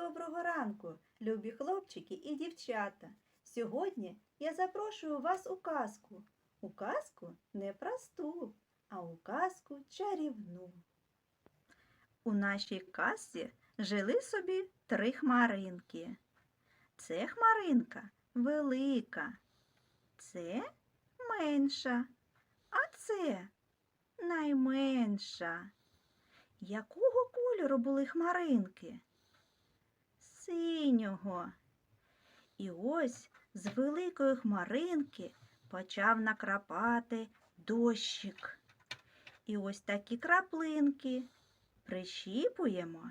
доброго ранку, любі хлопчики і дівчата. Сьогодні я запрошую вас у казку. У казку не просту, а у казку чарівну. У нашій казці жили собі три хмаринки. Це хмаринка велика, це менша, а це найменша. Якого кольору були хмаринки? Синього. І ось з великої хмаринки почав накрапати дощик. І ось такі краплинки прищіпуємо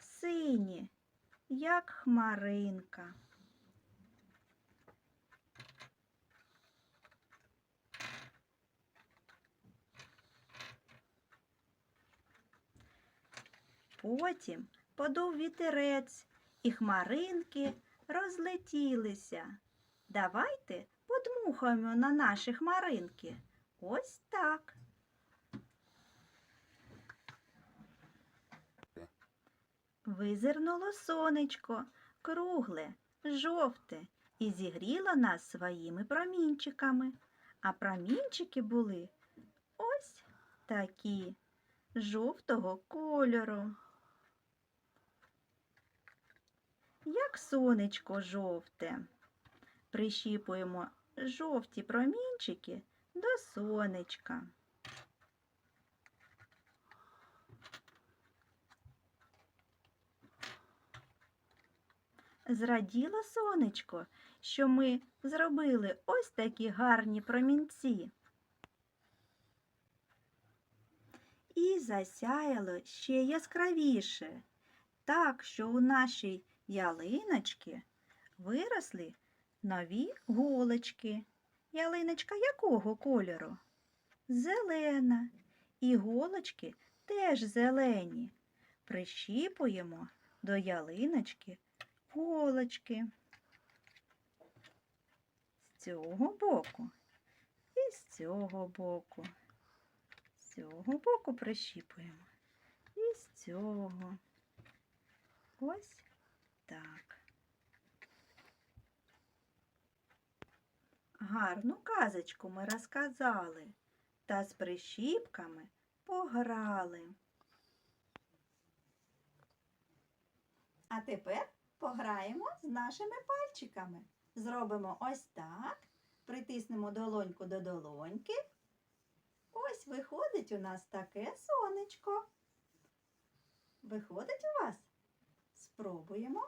сині, як хмаринка. Потім подув вітерець, і хмаринки розлетілися. Давайте подмухаємо на наші хмаринки. Ось так. Визирнуло сонечко, кругле, жовте, і зігріло нас своїми промінчиками. А промінчики були ось такі жовтого кольору. Як сонечко жовте. Прищіпуємо жовті промінчики до сонечка. Зраділо сонечко, що ми зробили ось такі гарні промінці. І засяяло ще яскравіше, так що у нашій ялиночки виросли нові голочки. Ялиночка якого кольору? Зелена. І голочки теж зелені. Прищіпуємо до ялиночки голочки. З цього боку і з цього боку. З цього боку прищіпуємо. І з цього. Ось так. Гарну казочку ми розказали та з прищіпками пограли. А тепер пограємо з нашими пальчиками. Зробимо ось так, притиснемо долоньку до долоньки. Ось виходить у нас таке сонечко. Виходить у вас? Спробуємо.